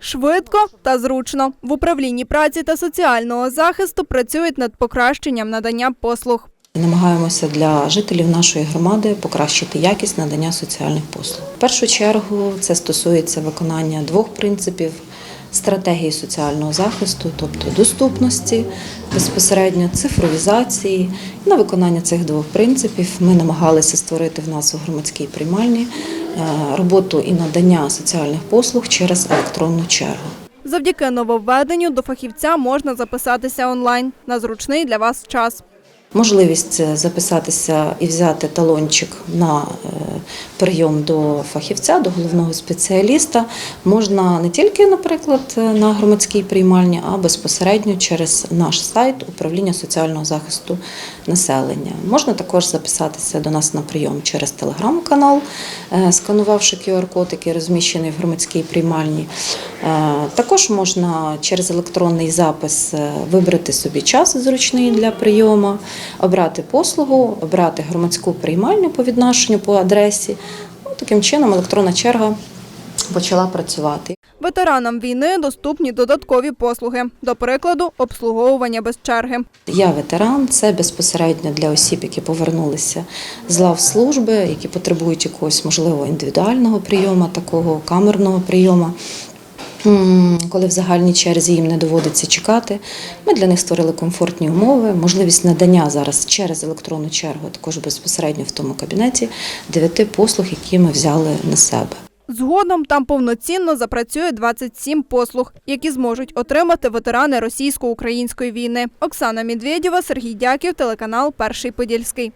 Швидко та зручно. В управлінні праці та соціального захисту працюють над покращенням надання послуг. Намагаємося для жителів нашої громади покращити якість надання соціальних послуг. В першу чергу це стосується виконання двох принципів стратегії соціального захисту, тобто доступності, безпосередньо цифровізації. На виконання цих двох принципів ми намагалися створити в нас у громадській приймальні роботу і надання соціальних послуг через електронну чергу. Завдяки нововведенню до фахівця можна записатися онлайн на зручний для вас час. Можливість записатися і взяти талончик на е, прийом до фахівця, до головного спеціаліста можна не тільки, наприклад, на громадській приймальні, а безпосередньо через наш сайт управління соціального захисту населення. Можна також записатися до нас на прийом через телеграм-канал, е, сканувавши QR-код, який розміщений в громадській приймальні. Е, Також можна через електронний запис е, вибрати собі час зручний для прийому, обрати послугу, обрати громадську приймальню по відношенню по адресі. Ну, Таким чином електронна черга почала працювати. Ветеранам війни доступні додаткові послуги, до прикладу, обслуговування без черги. Я ветеран, це безпосередньо для осіб, які повернулися з лав служби, які потребують якогось можливо індивідуального прийому, такого камерного прийому. Коли в загальній черзі їм не доводиться чекати, ми для них створили комфортні умови, можливість надання зараз через електронну чергу, також безпосередньо в тому кабінеті дев'яти послуг, які ми взяли на себе. Згодом там повноцінно запрацює 27 послуг, які зможуть отримати ветерани російсько-української війни. Оксана Медведєва, Сергій Дяків, телеканал Перший Подільський.